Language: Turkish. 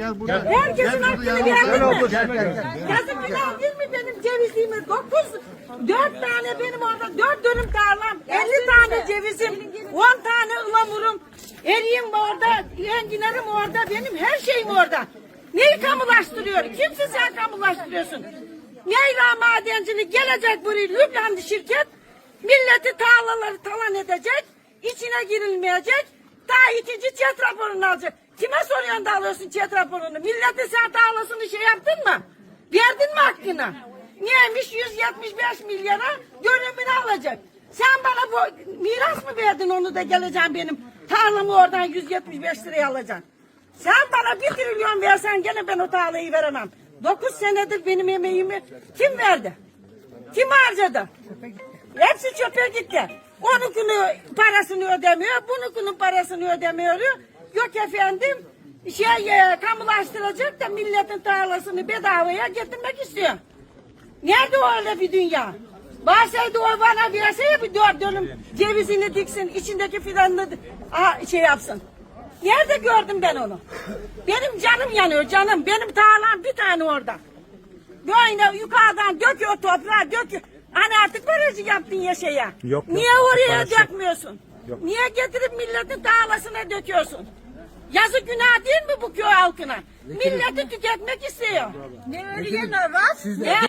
Gel buraya. Herkesin hakkını verdin mi? Yazık günah değil mi benim cevizliğimi? Dokuz, dört tane benim orada, dört dönüm tarlam, elli tane cevizim, on tane ılamurum, eriyim orada, enginerim orada, benim her şeyim orada. Neyi kamulaştırıyor? Kimsin sen kamulaştırıyorsun? Neyla madencilik gelecek buraya Lübnanlı şirket, milleti tarlaları talan edecek, içine girilmeyecek, daha itici çet raporunu alacak. Kime soruyorsun da alıyorsun çet raporunu? Millete sen tarlasını şey yaptın mı? Verdin mi hakkını? Neymiş 175 milyara dönümünü alacak. Sen bana bu miras mı verdin onu da geleceğim benim tarlamı oradan 175 liraya alacaksın. Sen bana bir trilyon versen gene ben o tarlayı veremem. Dokuz senedir benim emeğimi kim verdi? Kim harcadı? Hepsi çöpe gitti. Onunkunu parasını ödemiyor, bununkunun parasını ödemiyor. Yok efendim şey e, kamulaştıracak da milletin tarlasını bedavaya getirmek istiyor. Nerede öyle bir dünya? Varsaydı o bana verse ya bir dört dönüm cevizini diksin, içindeki fidanını aha, şey yapsın. Nerede gördüm ben onu? Benim canım yanıyor canım. Benim tarlam bir tane orada. Böyle yukarıdan döküyor toprağı döküyor. Hani artık barajı yaptın ya şeye. Yok, yok. Niye oraya Baraj yok. Niye getirip milletin tarlasına döküyorsun? Yazık günah değil mi bu köy halkına? Milleti tüketmek istiyor. Ne öyle var? Ne?